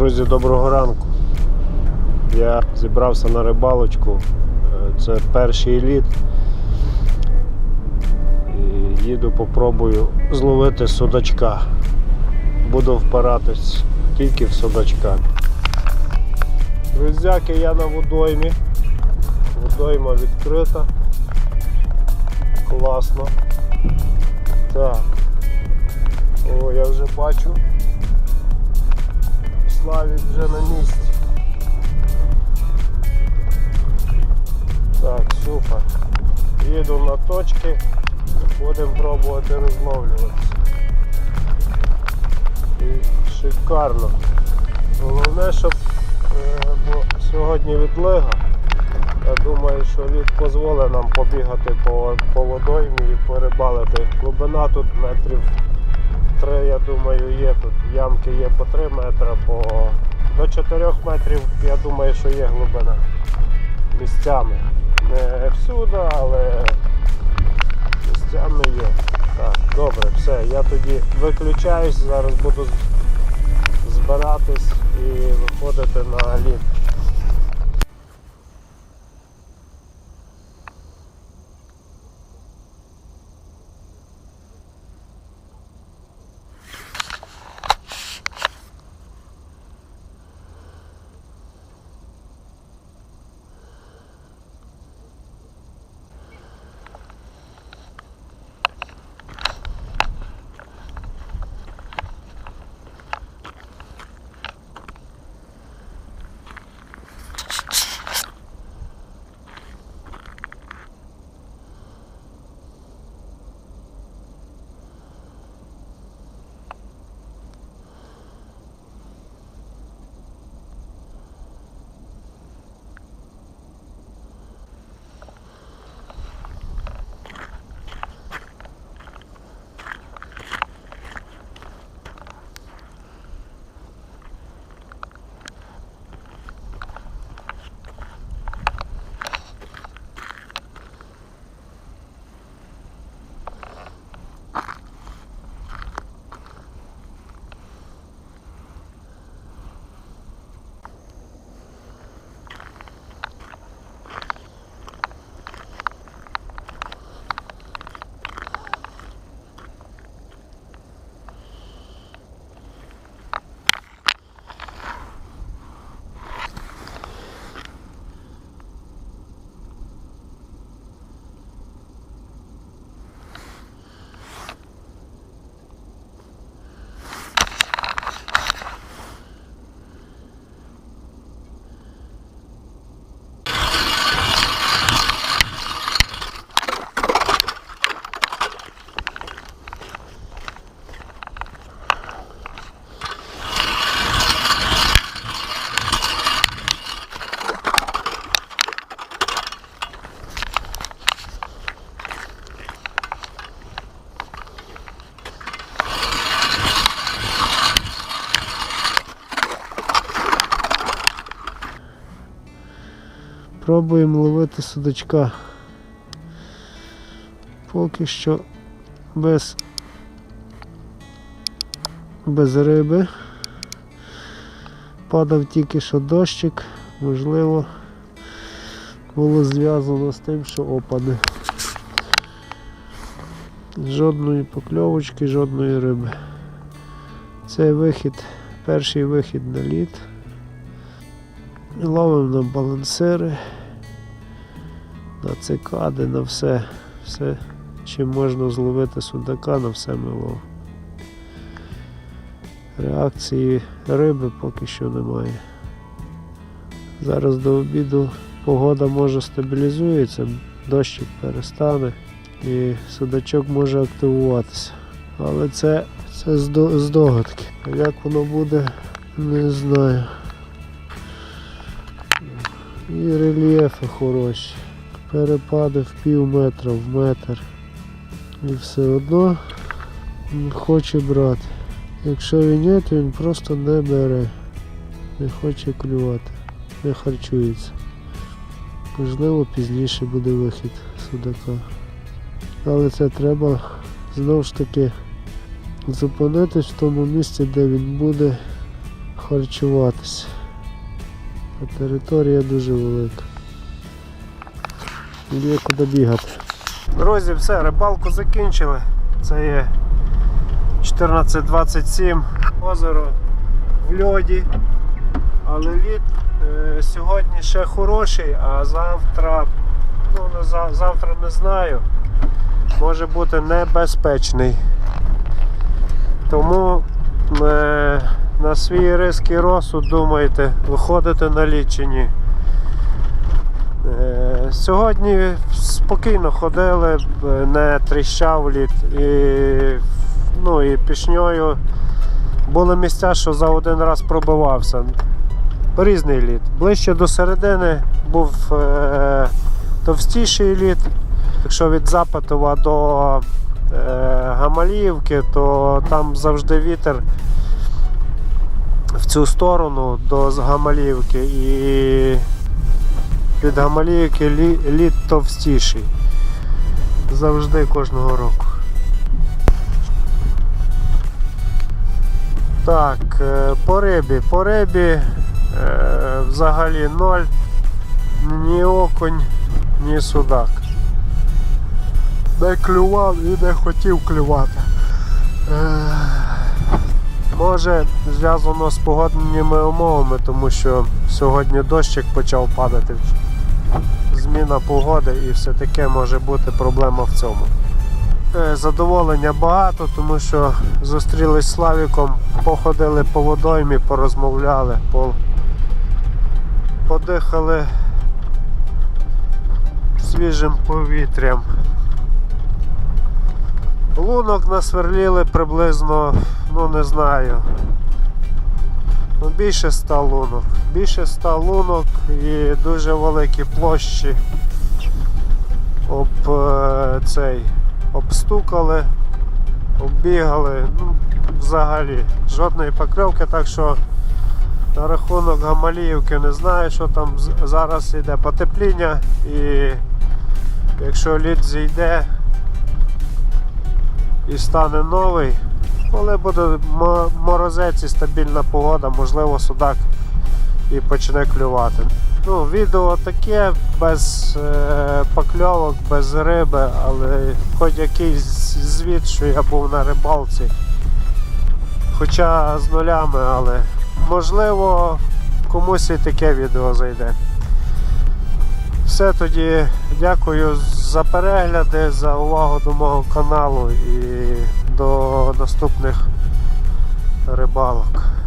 Друзі, доброго ранку. Я зібрався на рибалочку. Е, Це перший літ. І їду попробую зловити судачка. Буду впиратись тільки в судачка. Друзяки, я на водоймі. Водойма відкрита. Класно. Так. О, я вже бачу. Славік вже на місці. Так, супер. Їду на точки, будемо пробувати розловлюватися. І шикарно. Головне, щоб е, бо сьогодні відлига. Я думаю, що лід дозволить нам побігати по, по водоймі і порибалити. Глибина тут метрів 3, я думаю, є тут. Ямки є по 3 метри, по до 4 метрів, я думаю, що є глибина. Місцями. Не всюди, але місцями є. Так, добре, все. Я тоді виключаюсь, зараз буду збиратись і виходити на лід. Пробуємо ловити судачка. Поки що без, без риби. Падав тільки що дощик, можливо, було зв'язано з тим, що опади. Жодної покльовочки, жодної риби. Цей вихід, перший вихід на лід. Ловимо на балансири, на цикади, на все. Все, чим можна зловити судака, на все ми ловимо. Реакції риби поки що немає. Зараз до обіду погода може стабілізується, дощик перестане і судачок може активуватися. Але це, це здогадки. Як воно буде, не знаю. І рельєфи хороші. Перепади в пів метра, в метр. І все одно він хоче брати. Якщо він ні, то він просто не бере. Не хоче клювати, не харчується. Можливо, пізніше буде вихід судака. Але це треба знову ж таки зупинитись в тому місці, де він буде похарчуватися. А територія дуже велика. Є куди бігати. Друзі, все, рибалку закінчили. Це є 14.27 озеро в льоді. Але лід е, сьогодні ще хороший, а завтра, ну не за- завтра не знаю, може бути небезпечний. Тому е, на свій риск і розсуд думайте, виходите на лід чи ні. Е, Сьогодні спокійно ходили, е, не тріщав лід і, ну, і пішньою були місця, що за один раз пробивався. Різний лід. Ближче до середини був е, товстіший лід. Якщо від Запитова до е, Гамаліївки, то там завжди вітер в цю сторону до Гамаліївки і від Гамаліївки лі- лід товстіший. Завжди кожного року. Так, е, по рибі. По рибі е, взагалі ноль. Ні окунь, ні судак. Не клював і не хотів клювати. Е, Може зв'язано з погодними умовами, тому що сьогодні дощик почав падати. Зміна погоди і все таке може бути проблема в цьому. Е, Задоволення багато, тому що зустрілись з Славіком, походили по водоймі, порозмовляли, по... подихали свіжим повітрям. Лунок насверліли приблизно, ну не знаю. Ну, більше ста лунок. Більше ста лунок і дуже великі площі об е, цей обстукали, оббігали. Ну, взагалі жодної покривки, так що на рахунок Гамаліївки не знаю, що там зараз йде потепління і якщо лід зійде і стане новий, коли буде морозець і стабільна погода, можливо судак і почне клювати. Ну, відео таке, без е, покльовок, без риби, але хоч якийсь звіт, що я був на рибалці. Хоча з нулями, але можливо комусь і таке відео зайде. Все тоді дякую за перегляди, за увагу до мого каналу і до наступних рибалок.